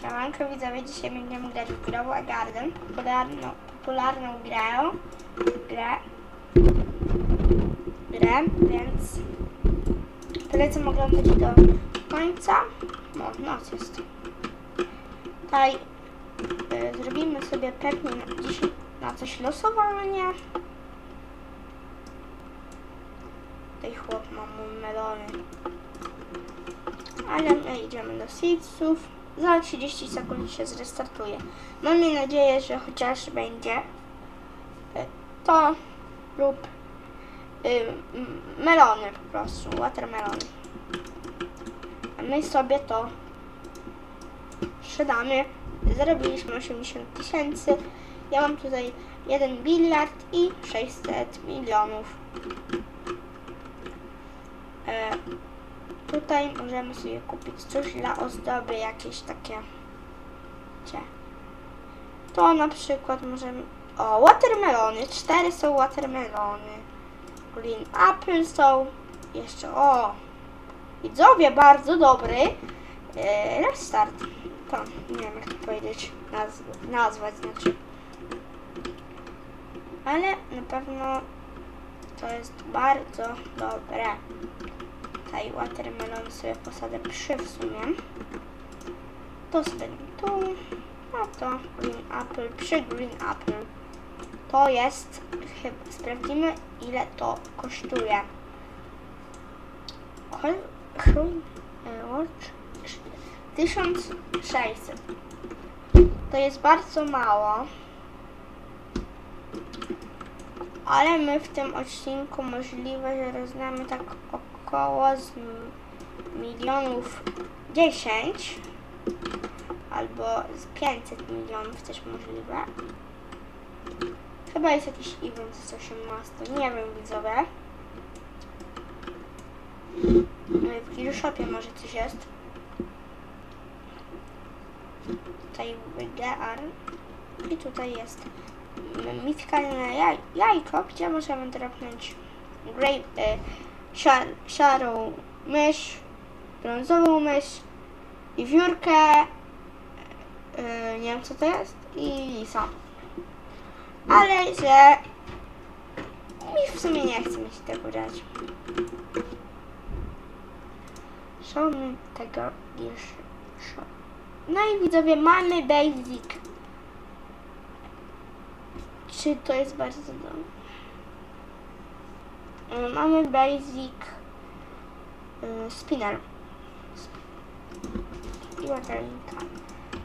Siemanko widzowie, dzisiaj będziemy grać w Grow Garden, popularną, popularną grę, grę, grę, więc polecam oglądać do końca. No, noc jest. Tutaj y, zrobimy sobie pewnie na, dzisiaj na coś losowanie. Tutaj chłop ma mu melony. Ale my idziemy do seedsów. Za 30 sekund się zrestartuje. Mamy nadzieję, że chociaż będzie y, to lub y, m- melony po prostu, watermelony. A my sobie to sprzedamy. Zarobiliśmy 80 tysięcy. Ja mam tutaj 1 biliard i 600 milionów. E, Tutaj możemy sobie kupić coś dla ozdoby, jakieś takie. Gdzie? To na przykład możemy. O, watermelony. Cztery są watermelony. Green apple są. Jeszcze o. Widzowie, bardzo dobry. E, restart. To nie wiem jak to powiedzieć. Nazw nazwać znaczy. Ale na pewno to jest bardzo dobre. Tutaj watermelon sobie posadzę przy w sumie. To sobie tu. A to green apple przy green apple. To jest, chyba sprawdzimy ile to kosztuje. Green e, watch 1600. To jest bardzo mało. Ale my w tym odcinku możliwe, że roznamy tak około z milionów 10 albo z 500 milionów też możliwe. Chyba jest jakiś event z 18, nie wiem widzowie. W Killshopie może coś jest. Tutaj WGR i tutaj jest mitkalne jaj, jajko, gdzie możemy dropnąć grey, e, szar, szarą mysz, brązową mysz, i wiórkę, e, nie wiem co to jest, i lisa. Ale że mi w sumie nie chce mi się tego brać. Mi tego show. No i widzowie, mamy basic. Czy to jest bardzo dobre? Y, Mamy basic y, spinner. I waterlinka.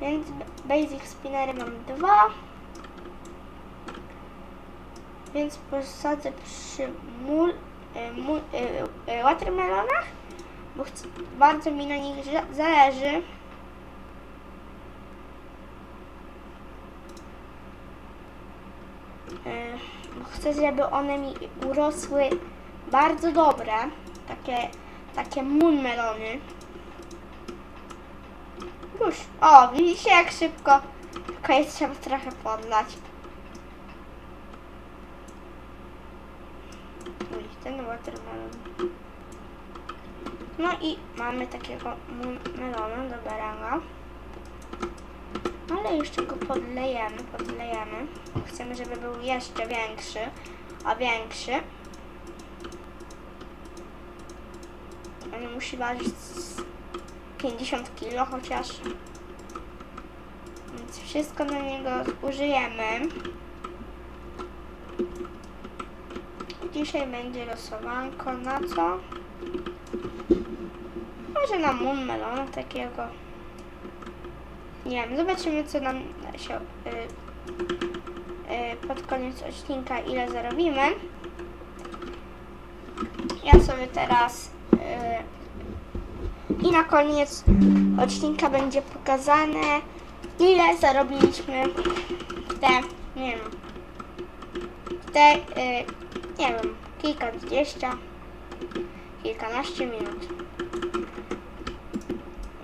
Więc basic spinnery mam dwa. Więc posadzę przy mul, y, mul, y, y, watermelonach, bo bardzo mi na nich za- zależy. E, chcę, żeby one mi urosły bardzo dobre, takie, takie moon melony. Już, o, widzicie jak szybko, tylko jest trzeba trochę podlać. Uj, ten watermelon. No i mamy takiego melona do baranga. Ale jeszcze go podlejemy, podlejemy. Chcemy, żeby był jeszcze większy, a większy. On musi ważyć z 50 kg chociaż. Więc wszystko do niego użyjemy. Dzisiaj będzie losowanko na co? Może na moon melona takiego. Nie wiem, zobaczymy co nam się y, y, pod koniec odcinka ile zarobimy. Ja sobie teraz y, i na koniec odcinka będzie pokazane ile zarobiliśmy te, nie wiem, te, y, nie wiem, kilka dwadzieścia, kilkanaście minut.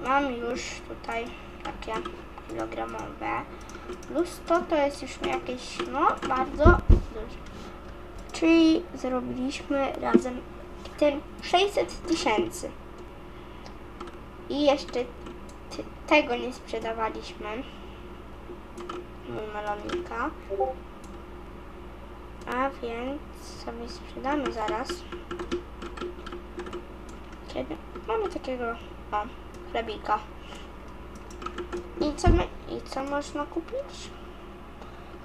Mam już tutaj kilogramowe. Plus to to jest już jakieś, no, bardzo duże. Czyli zrobiliśmy razem tym 600 tysięcy. I jeszcze tego nie sprzedawaliśmy. Melonika. A więc sobie sprzedamy zaraz. Kiedy mamy takiego o, chlebika. I co, my, I co można kupić?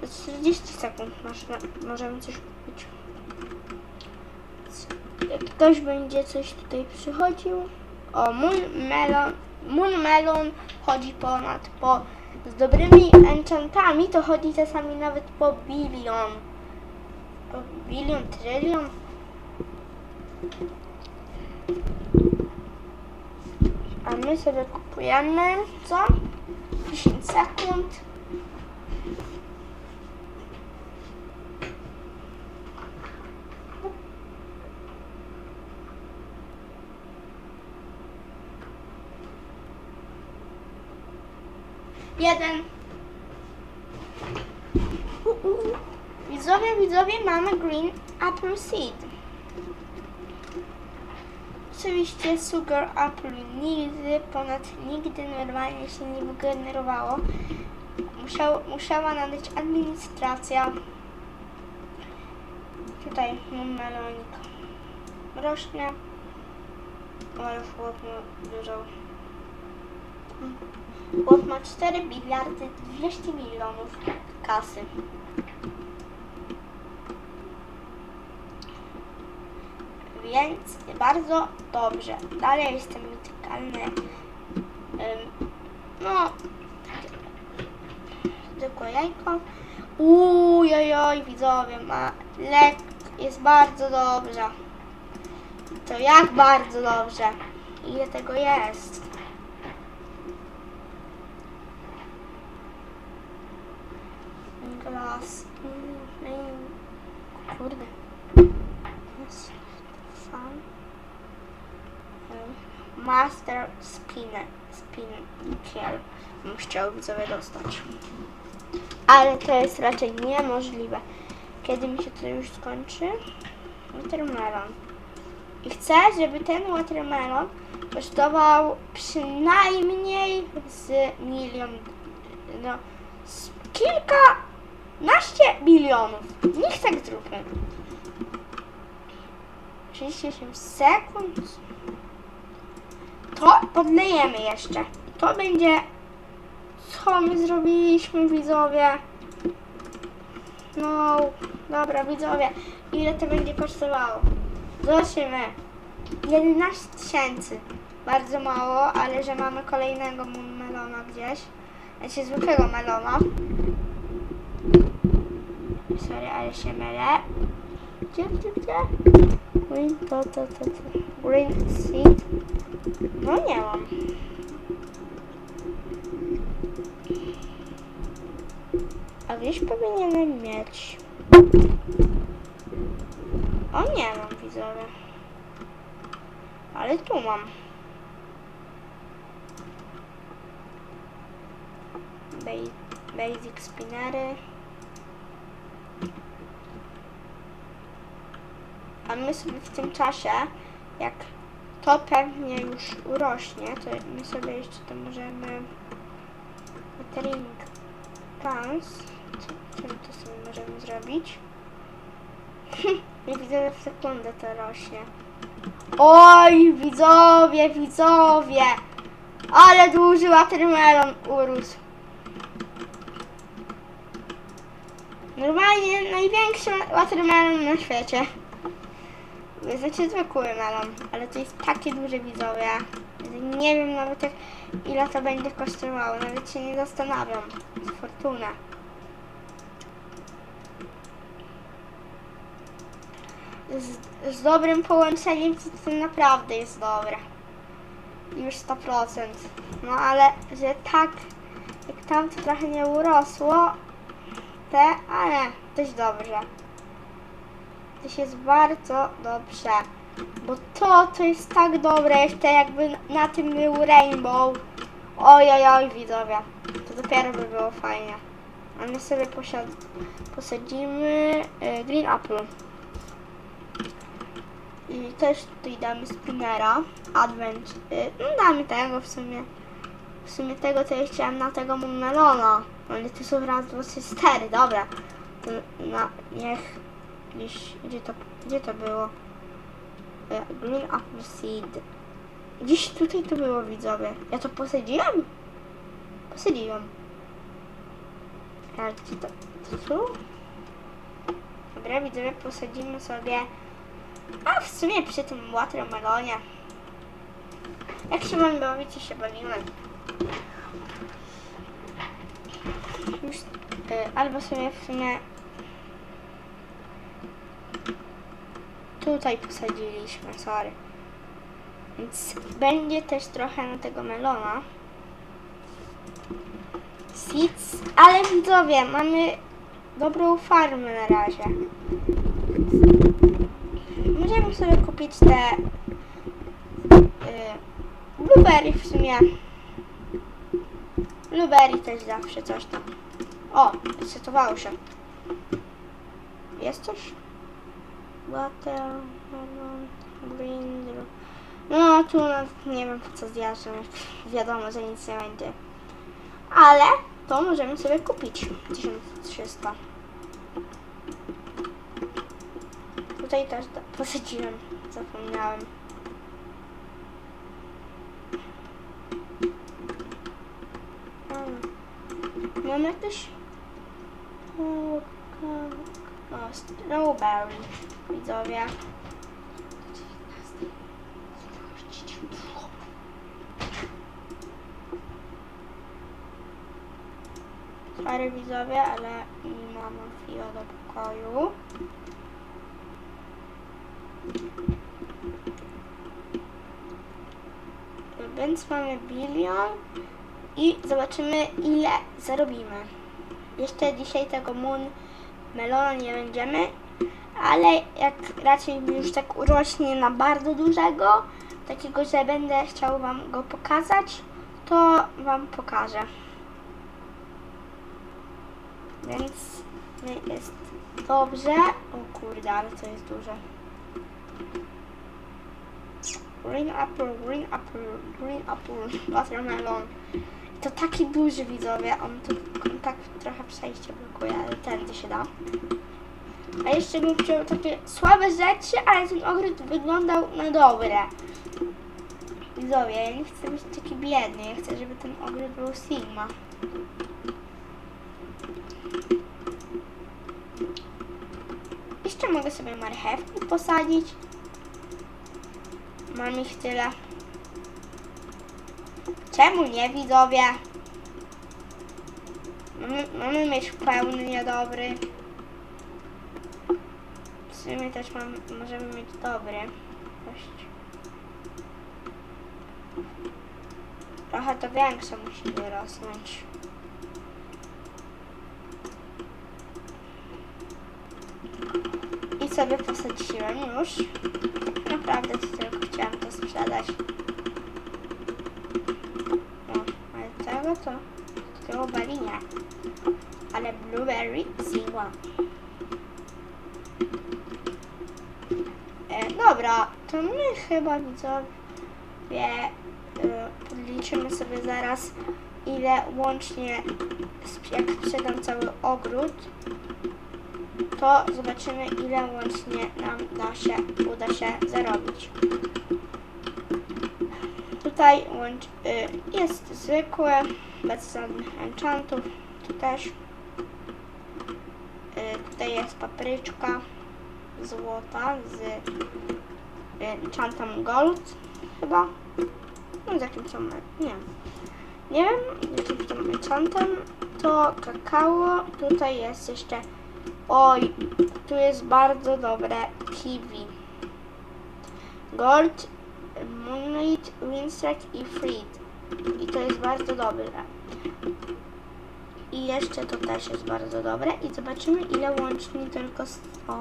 Za 40 sekund można, możemy coś kupić. Jak ktoś będzie coś tutaj przychodził. O, Moon Melon, Moon Melon chodzi ponad po z dobrymi enchantami to chodzi czasami nawet po bilion. Po bilion, trylion. A my sobie kupujemy co? 10 sekund. Jeden. Widzowie, widzowie, mamy green apple seed. Oczywiście sugar apple nigdy, ponad nigdy normalnie się nie wygenerowało. Musiał, musiała nadać administracja. Tutaj mam melonik. Rośnie. Ale chłop ma dużo. Chłop ma 4 miliardy 200 milionów kasy. Więc bardzo dobrze. Dalej jestem mitykalny. Ym, no, zwykłe jajko. Ujojoj, widzowie, ma lek jest bardzo dobrze. To jak bardzo dobrze? Ile tego jest? Glass. Mm, mm, Kurde. Master Spinner. Spinner. Bym chciał widzowie dostać. Ale to jest raczej niemożliwe. Kiedy mi się to już skończy? Watermelon. I chcę, żeby ten watermelon kosztował przynajmniej z milion, no, z kilkanaście bilionów. Niech tak zróbmy. 38 sekund. To podlejemy jeszcze. To będzie... Co my zrobiliśmy, widzowie? No, dobra, widzowie. Ile to będzie kosztowało? Zobaczymy. 11 tysięcy. Bardzo mało, ale że mamy kolejnego melona gdzieś. Znaczy zwykłego melona. Sorry, ale się mylę. Gdzie, gdzie, gdzie? Green, to, to, to, to. Green seed. No nie mam. A gdzieś powinienem mieć. O nie mam widzowie. Ale tu mam. Ba- Basic spinery. A my sobie w tym czasie, jak to pewnie już urośnie, to my sobie jeszcze to możemy watering plants. Czym to sobie możemy zrobić? I widzę w sekundę to rośnie. Oj, widzowie, widzowie! Ale duży watermelon urósł. Normalnie największy watermelon na świecie. Znaczy zwykły melon, ale to jest takie duże widzowie. Nie wiem nawet jak, ile to będzie kosztowało, nawet się nie zastanawiam. To jest fortuna. Z, z dobrym połączeniem to, to naprawdę jest dobre. Już 100%. No ale, że tak, jak tam to trochę nie urosło, te, ale dość dobrze. To jest bardzo dobrze. Bo to, to jest tak dobre, jeszcze jakby na tym był rainbow. Ojoj, oj, widzowie. To dopiero by było fajnie. A my sobie posadzimy y, green apple. I też tutaj damy spinnera. Advent. Y, no damy tego w sumie. W sumie tego to ja chciałem na tego melona. Ale to są raz, dwa, trzy, cztery, dobra. To niech gdzieś, gdzie to, gdzie to było? Green apple seed. Gdzieś tutaj to było, widzowie. Ja to posadziłem? Posadziłem. Ale gdzie to, to tu? Dobra, widzowie, posadzimy sobie... A w sumie przy tym watermelonie. Jak się mamy bawić, się bawimy. Już, y, albo sobie w sumie tutaj posadziliśmy, sorry. Więc będzie też trochę na tego melona. Seeds, ale widzowie, mamy dobrą farmę na razie. Możemy sobie kupić te y, blueberry w sumie. Blueberry też zawsze coś tam. O, resetowało się. Jest coś? Green, no tu nawet nie wiem po co zjażdżam. Wiadomo, że nic nie będzie. Ale to możemy sobie kupić. 1300. Tutaj też posadziłem. Zapomniałem. Mam jakieś... O, o, strawberry. Widzowie. Sorry widzowie, ale nie mam chwilę do pokoju. Więc mamy bilion i zobaczymy ile zarobimy. Jeszcze dzisiaj tego moon melona nie będziemy, ale jak raczej już tak urośnie na bardzo dużego, takiego, że będę chciał wam go pokazać, to wam pokażę. Więc jest dobrze. O kurde, ale to jest duże. Green apple, green apple, green apple, watermelon. To taki duży widzowie, on tu on tak trochę przejście blokuje, ale tędy się da. A jeszcze bym chciał takie słabe rzeczy, ale ten ogród wyglądał na dobre. Widzowie, ja nie chcę być taki biedny, ja chcę, żeby ten ogród był Sigma. Jeszcze mogę sobie marchewki posadzić. Mam ich tyle. Czemu nie, widzowie? Mamy, mamy mieć pełny niedobry. W sumie też mam, możemy mieć dobry. Dość. Trochę to większe musi wyrosnąć. I sobie posadziłem już. Naprawdę to tylko chciałam to sprzedać. No, to strawberry nie. Ale blueberry zjadłam. E, dobra, to my chyba widzowie e, podliczymy sobie zaraz ile łącznie jak sprzedam cały ogród to zobaczymy ile łącznie nam da się, uda się zarobić. Tutaj łącz, y, jest zwykłe, bez żadnych enchantów, tu też. Y, tutaj jest papryczka złota z y, enchantem gold chyba. No z jakimś tam, nie wiem. Nie wiem, jakimś tam enchantem. To kakao, tutaj jest jeszcze Oj, tu jest bardzo dobre kiwi. Gold, Moonlight, Windstrike i Freed. I to jest bardzo dobre. I jeszcze to też jest bardzo dobre. I zobaczymy ile łącznie tylko z, o,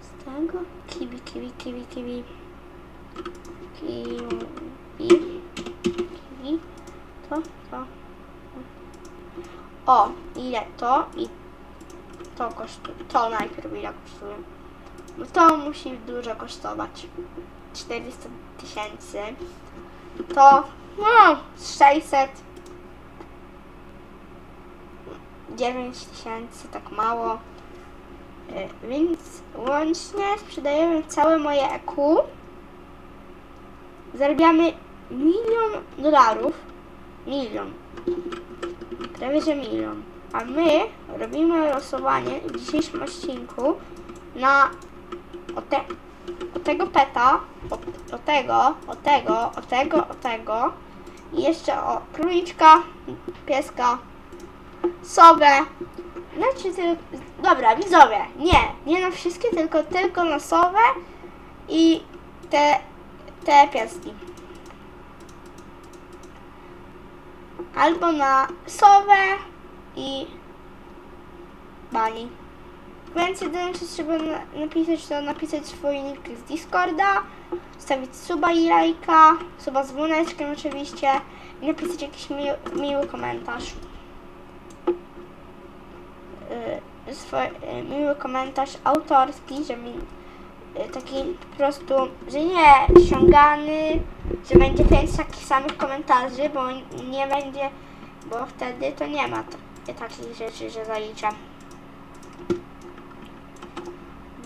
z tego. Kiwi, kiwi, kiwi, kiwi. Kiwi. Kiwi. To, to. O, ile to i to kosztuje. To najpierw ile kosztuje. Bo to musi dużo kosztować. 400 tysięcy. To No, 600. 9 tysięcy, tak mało. Y, Więc łącznie sprzedajemy całe moje EQ. Zarabiamy milion dolarów. Milion. Prawie że milion. A my robimy losowanie w dzisiejszym odcinku na o, te, o tego peta, o, o tego, o tego, o tego, o tego i jeszcze o króliczka, pieska, sowę. Znaczy, ty, dobra, widzowie, nie, nie na wszystkie, tylko tylko na sowę i te, te pieski. Albo na sowę i bani. Więc jedyne co trzeba na- napisać, to napisać swój nick z Discorda, stawić suba i lajka, suba z dzwoneczkiem oczywiście i napisać jakiś miły, miły komentarz. Yy, swój, yy, miły komentarz autorski, że mi yy, taki po prostu, że nie ściągany, że będzie pięć takich samych komentarzy, bo nie będzie, bo wtedy to nie ma takich rzeczy, że zaliczę.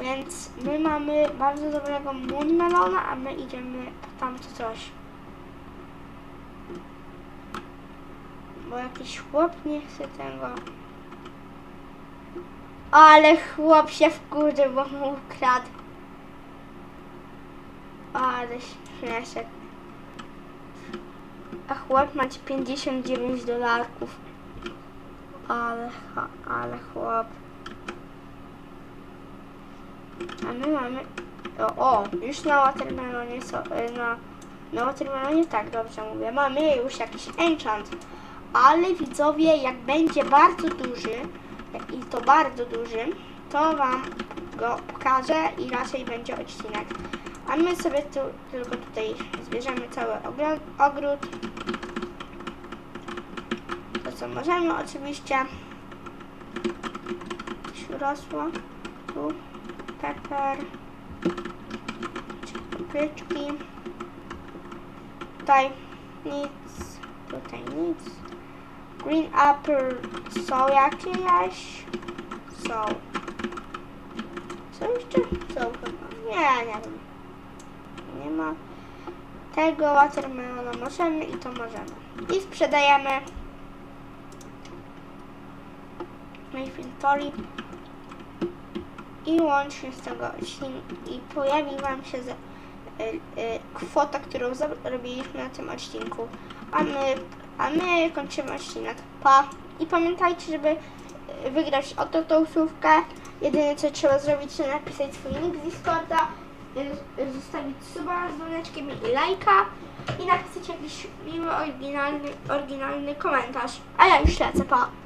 Więc my mamy bardzo dobrego Moon Melona, a my idziemy po tamto coś. Bo jakiś chłop nie chce tego. Ale chłop się wkurzył, bo mu ukradł. Ale śmieszek. A chłop ma ci 59 dolarków. Ale, ale chłop. A my mamy. O, o już na watermelonie so, y, na, na watermelonie tak dobrze mówię. Mamy już jakiś enchant. Ale widzowie, jak będzie bardzo duży i to bardzo duży, to wam go pokażę i raczej będzie odcinek. A my sobie tu tylko tutaj zbierzemy cały ogród. To co możemy oczywiście. Coś urosło. Tu pepper, papryczki, tutaj nic, tutaj nic, green apple są jakieś, są, są jeszcze, są chyba, nie, nie wiem, nie ma, tego watermelona. Możemy i to możemy. I sprzedajemy. Na inventory i łącznie z tego i pojawi Wam się za, y, y, kwota, którą zarobiliśmy na tym odcinku. A my, a my kończymy odcinek. Pa! I pamiętajcie, żeby y, wygrać oto tą słówkę. Jedyne co trzeba zrobić, to napisać swój nick z Discorda, y, y, zostawić suba z dzwoneczkiem i lajka i napisać jakiś miły, oryginalny, oryginalny komentarz. A ja już lecę, pa!